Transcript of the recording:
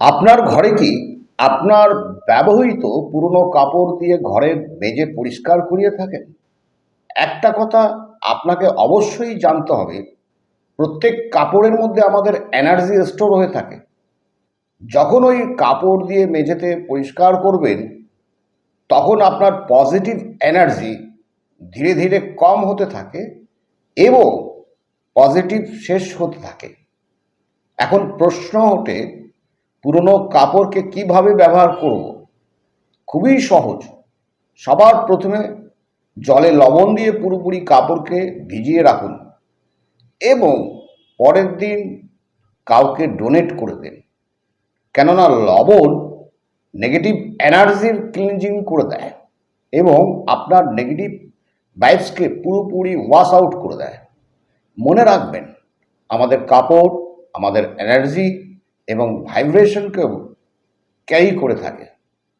আপনার ঘরে কি আপনার ব্যবহৃত পুরনো কাপড় দিয়ে ঘরের মেঝে পরিষ্কার করিয়ে থাকেন? একটা কথা আপনাকে অবশ্যই জানতে হবে, প্রত্যেক কাপড়ের মধ্যে আমাদের এনার্জি স্টোর হয়ে থাকে। যখন ওই কাপড় দিয়ে মেঝেতে পরিষ্কার করবেন, তখন আপনার পজিটিভ এনার্জি ধীরে ধীরে কম হতে থাকে এবং পজিটিভ শেষ হতে থাকে। এখন প্রশ্ন ওঠে পুরনো কাপড়কে কীভাবে ব্যবহার করব? খুবই সহজ। সবার প্রথমে জলে লবণ দিয়ে পুরোপুরি কাপড়কে ভিজিয়ে রাখুন এবং পরের দিন কাউকে ডোনেট করে দেন। কেননা লবণ নেগেটিভ এনার্জির ক্লিনজিং করে দেয় এবং আপনার নেগেটিভ ভাইবসকে পুরোপুরি ওয়াশ আউট করে দেয়। মনে রাখবেন, আমাদের কাপড়, আমাদের এনার্জি এবং ভাইব্রেশনকেও ক্যারি করে থাকে।